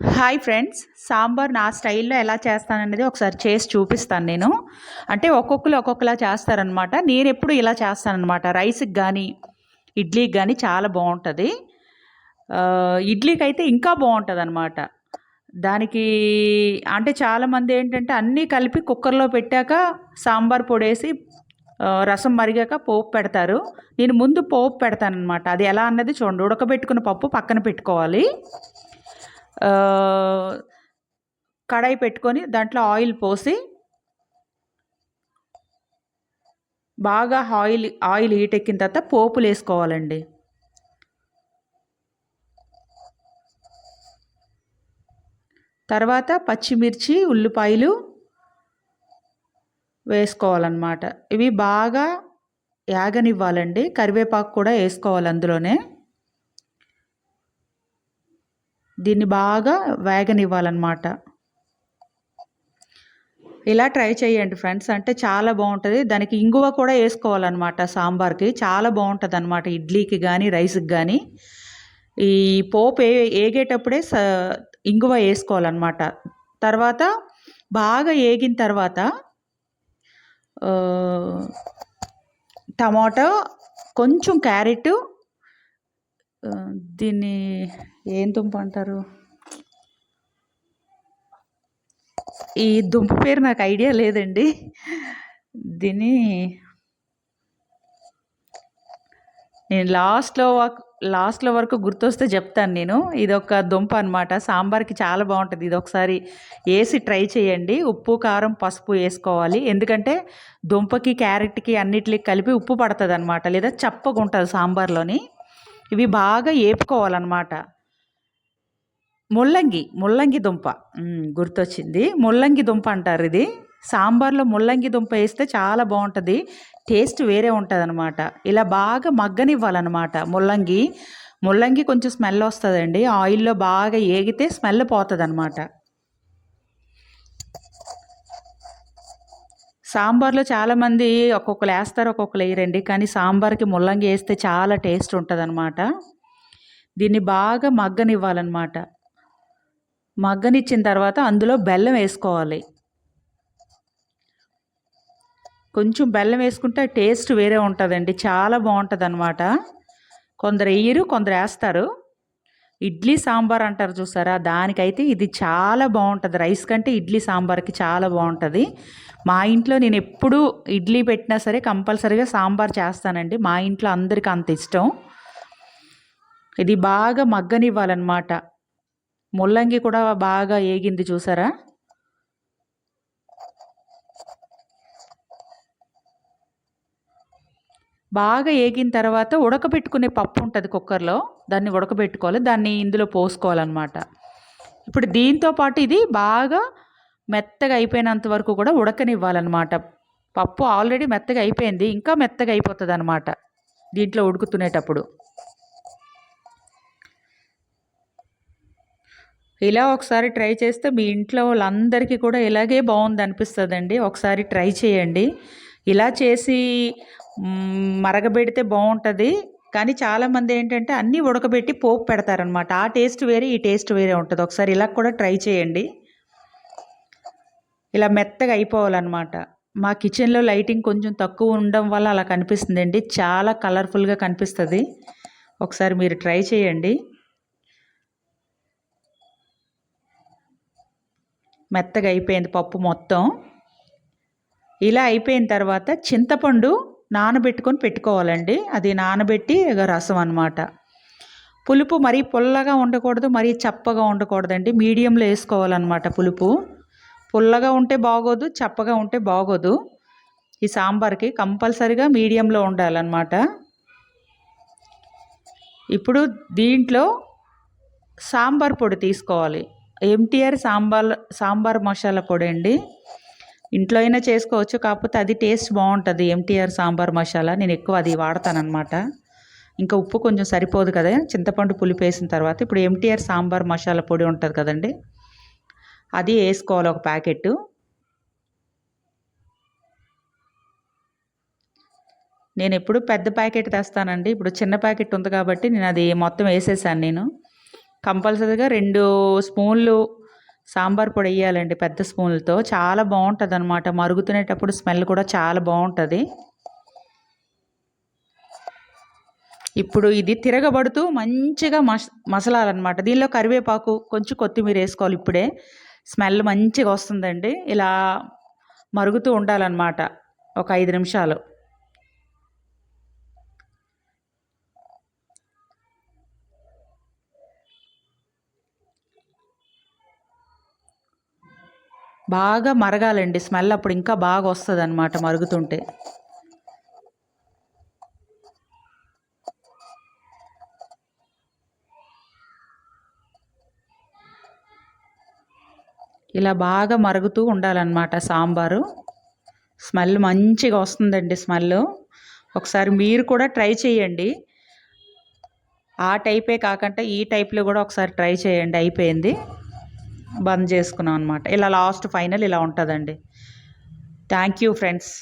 Hi friends sambar నా స్టైల్లో ఎలా చేస్తాననేది ఒకసారి చేసి చూపిస్తాను నేను. అంటే ఒక్కొక్కరు ఒక్కొక్కలా చేస్తారనమాట. నేను ఎప్పుడు ఇలా చేస్తానమాట రైస్కి కానీ ఇడ్లీకి కానీ చాలా బాగుంటుంది. ఇడ్లీకి అయితే ఇంకా బాగుంటుంది అనమాట దానికి అంటే చాలామంది ఏంటంటే అన్నీ కలిపి కుక్కర్లో పెట్టాక సాంబార్ పొడేసి రసం మరిగాక పోపు పెడతారు. నేను ముందు పోపు పెడతానమాట అది ఎలా అన్నది చూడండి. ఉడకబెట్టుకున్న పప్పు పక్కన పెట్టుకోవాలి. కడాయి పెట్టుకొని దాంట్లో ఆయిల్ పోసి బాగా ఆయిల్ ఆయిల్ హీట్ ఎక్కిన తర్వాత పోపులు వేసుకోవాలండి. తర్వాత పచ్చిమిర్చి ఉల్లిపాయలు వేసుకోవాలన్నమాట. ఇవి బాగా యాగనివ్వాలండి. కరివేపాకు కూడా వేసుకోవాలి అందులోనే. దీన్ని బాగా వేగనివ్వాలన్నమాట. ఇలా ట్రై చేయండి ఫ్రెండ్స్. అంటే చాలా బాగుంటుంది. దానికి ఇంగువ కూడా వేసుకోవాలన్నమాట సాంబార్కి. చాలా బాగుంటుంది అనమాట ఇడ్లీకి కానీ రైస్కి కానీ ఈ పోపు ఏ ఏగేటప్పుడే స ఇంగువ వేసుకోవాలన్నమాట. తర్వాత బాగా ఏగిన తర్వాత టమాటో కొంచెం క్యారెట్ దీన్ని ఏం దుంప అంటారు? ఈ దుంప పేరు నాకు ఐడియా లేదండి. దీన్ని నేను లాస్ట్లో లాస్ట్లో వరకు గుర్తొస్తే చెప్తాను నేను. ఇది ఒక దుంప అనమాట సాంబార్కి చాలా బాగుంటుంది. ఇది ఒకసారి వేసి ట్రై చేయండి. ఉప్పు కారం పసుపు వేసుకోవాలి. ఎందుకంటే దుంపకి క్యారెట్కి అన్నిటికి కలిపి ఉప్పు పడుతుంది అనమాట లేదా చప్పగా ఉంటుంది సాంబార్లోని. ఇవి బాగా వేపుకోవాలన్నమాట ముల్లంగి ముల్లంగి దుంప. గుర్తొచ్చింది. ముల్లంగి దుంప అంటారు ఇది. సాంబార్లో ముల్లంగి దుంప వేస్తే చాలా బాగుంటుంది. టేస్ట్ వేరే ఉంటుంది అనమాట ఇలా బాగా మగ్గనివ్వాలన్నమాట ముల్లంగి. ముల్లంగి కొంచెం స్మెల్ వస్తుందండి. ఆయిల్లో బాగా ఏగితే స్మెల్ పోతుంది అనమాట సాంబార్లో చాలామంది ఒక్కొక్కరు వేస్తారు ఒక్కొక్కరు వేయరండి. కానీ సాంబార్కి ముల్లంగి వేస్తే చాలా టేస్ట్ ఉంటుంది దీన్ని బాగా మగ్గనివ్వాలన్నమాట. మగ్గనిచ్చిన తర్వాత అందులో బెల్లం వేసుకోవాలి. కొంచెం బెల్లం వేసుకుంటే టేస్ట్ వేరే ఉంటుందండి. చాలా బాగుంటుంది అనమాట కొందరు వేయరు కొందరు వేస్తారు. ఇడ్లీ సాంబార్ అంటారు చూసారా? దానికైతే ఇది చాలా బాగుంటుంది. రైస్ కంటే ఇడ్లీ సాంబార్కి చాలా బాగుంటుంది. మా ఇంట్లో నేను ఎప్పుడు ఇడ్లీ పెట్టినా సరే కంపల్సరీగా సాంబార్ చేస్తానండి. మా ఇంట్లో అందరికీ అంత ఇష్టం. ఇది బాగా మగ్గనివ్వాలన్నమాట. ముల్లంగి కూడా బాగా ఏగింది చూసారా? బాగా ఏగిన తర్వాత ఉడకబెట్టుకునే పప్పు ఉంటుంది కుక్కర్లో దాన్ని ఉడకబెట్టుకోవాలి దాన్ని ఇందులో పోసుకోవాలన్నమాట. ఇప్పుడు దీంతో పాటు ఇది బాగా మెత్తగా అయిపోయినంత వరకు కూడా ఉడకనివ్వాలన్నమాట. పప్పు ఆల్రెడీ మెత్తగా అయిపోయింది ఇంకా మెత్తగా అయిపోతుంది అనమాట దీంట్లో ఉడుకుతునేటప్పుడు. ఇలా ఒకసారి ట్రై చేస్తే మీ ఇంట్లో వాళ్ళందరికీ కూడా ఇలాగే బాగుంది అనిపిస్తుందండి ఒకసారి ట్రై చేయండి. ఇలా చేసి మరగబెడితే బాగుంటుంది. కానీ చాలామంది ఏంటంటే అన్నీ ఉడకబెట్టి పోపు పెడతారనమాట ఆ టేస్ట్ వేరే ఈ టేస్ట్ వేరే ఉంటుంది. ఒకసారి ఇలా కూడా ట్రై చేయండి. ఇలా మెత్తగా అయిపోవాలన్నమాట. మా కిచెన్లో లైటింగ్ కొంచెం తక్కువ ఉండడం వల్ల అలా కనిపిస్తుందండి. చాలా కలర్ఫుల్గా కనిపిస్తుంది. ఒకసారి మీరు ట్రై చేయండి. మెత్తగా అయిపోయింది పప్పు మొత్తం. ఇలా అయిపోయిన తర్వాత చింతపండు నానబెట్టుకొని పెట్టుకోవాలండి. అది నానబెట్టి ఇక రసం అన్నమాట. పులుపు మరీ పుల్లగా ఉండకూడదు మరీ చప్పగా ఉండకూడదండి. మీడియంలో వేసుకోవాలన్నమాట పులుపు. పుల్లగా ఉంటే బాగోదు చప్పగా ఉంటే బాగోదు. ఈ సాంబార్కి కంపల్సరిగా మీడియంలో ఉండాలన్నమాట. ఇప్పుడు దీంట్లో సాంబార్ పొడి తీసుకోవాలి. ఎంటీఆర్ సాంబార్ సాంబార్ మసాలా పొడి అండి. ఇంట్లో అయినా చేసుకోవచ్చు కాకపోతే అది టేస్ట్ బాగుంటుంది. ఎంటీఆర్ సాంబార్ మసాలా నేను ఎక్కువ అది వాడతానన్నమాట. ఇంకా ఉప్పు కొంచెం సరిపోదు కదా చింతపండు పులుపు వేసిన తర్వాత. ఇప్పుడు ఎంటీఆర్ సాంబార్ మసాలా పొడి ఉంటుంది కదండి అది వేసుకోవాలి ఒక ప్యాకెట్ నేను ఎప్పుడు పెద్ద ప్యాకెట్ తెస్తానండి. ఇప్పుడు చిన్న ప్యాకెట్ ఉంది కాబట్టి నేను అది మొత్తం వేసేసాను నేను. కంపల్సరీగా రెండు స్పూన్లు సాంబార్ పొడి వేయాలండి పెద్ద స్పూన్లతో. చాలా బాగుంటుంది అనమాట మరుగుతునేటప్పుడు స్మెల్ కూడా చాలా బాగుంటుంది. ఇప్పుడు ఇది తిరగబడుతూ మంచిగా మస మసలాలన్నమాట. దీనిలో కరివేపాకు కొంచెం కొత్తిమీర వేసుకోవాలి ఇప్పుడే. స్మెల్ మంచిగా వస్తుందండి. ఇలా మరుగుతూ ఉండాలన్నమాట. ఒక ఐదు నిమిషాలు. బాగా మరగాలండి. స్మెల్ అప్పుడు ఇంకా బాగా వస్తుంది అనమాట మరుగుతుంటే. ఇలా బాగా మరుగుతూ ఉండాలన్నమాట సాంబారు. స్మెల్ మంచిగా వస్తుందండి స్మెల్ ఒకసారి మీరు కూడా ట్రై చేయండి. ఆ టైపే కాకుండా ఈ టైప్లో కూడా ఒకసారి ట్రై చేయండి. అయిపోయింది. బంద్ చేసుకున్నాం అనమాట ఇలా లాస్ట్ ఫైనల్ ఇలా ఉంటుందండి. Thank you friends.